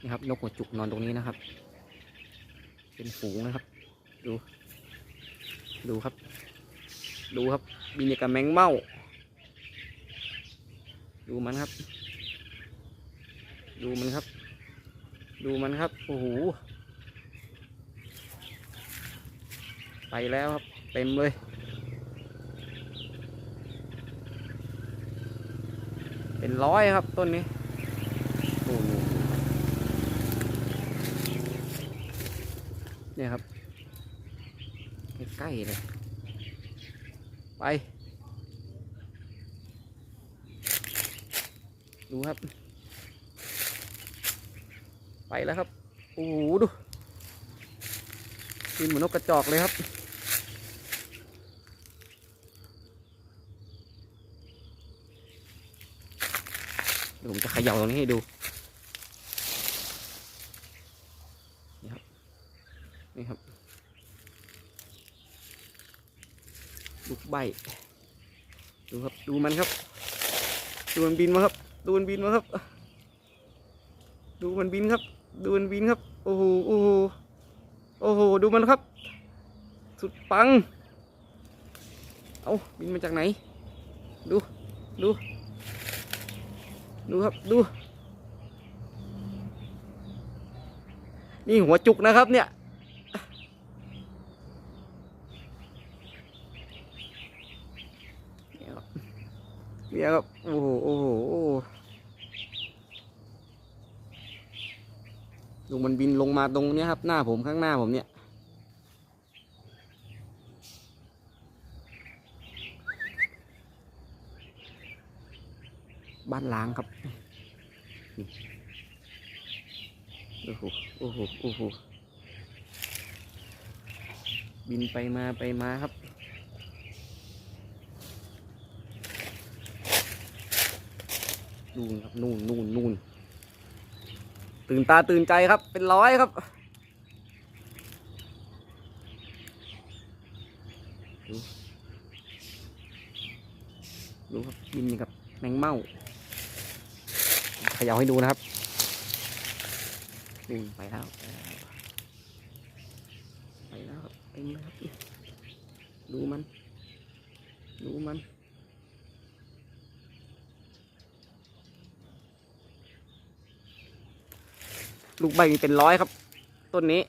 นี่ครับนกหัวจุกนอนตรงนี้นะครับ เป็นฝูงนะครับ ดู ดูครับ ดูครับบินอย่ากับแมงเม่า ดูมันครับ ดูมันครับ ดูมันครับโอ้โหไปแล้วครับเต็มเลยเป็นร้อยครับต้นนี้โอ้โห เนี่ยครับใกล้เลยไป ดูครับ ไปแล้วครับ โอ้โหดูกินเหมือนนกกระจอกเลยครับเดี๋ยวผมจะเขย่าตรงนี้ให้ดู นี่ครับ นี่ครับ ลูกใบ ดูครับ ดูมันครับ ดูมันบินมาครับ ดูมันบินมาครับ ดูมันบินครับ ดูมันบินครับ โอ้โห โอ้โห โอ้โห ดูมันครับ สุดปัง เอาบินมาจากไหน ดู ดู ดูครับ ดูนี่หัวจุกนะครับเนี่ย เนี่ยครับ เนี่ยครับ โอ้โห โอ้โหโอ้โหดูมันบินลงมาตรงนี้ครับ หน้าผมข้างหน้าผมเนี่ย บ้านล้างครับ โอ้โห โอ้โห โอ้โห บินไปมาไปมาครับ นู่นครับนู่นนู่นนู่นตื่นตาตื่นใจครับ เป็นร้อยครับดูดูครับบินอย่างกับ แมงเม่าขย่าให้ดูนะครับนู่นไปแล้ว ไปแล้วครับเต็มเลยครับ ดูมัน ดูมัน ลูกใบมีเป็นร้อยครับ ต้นนี้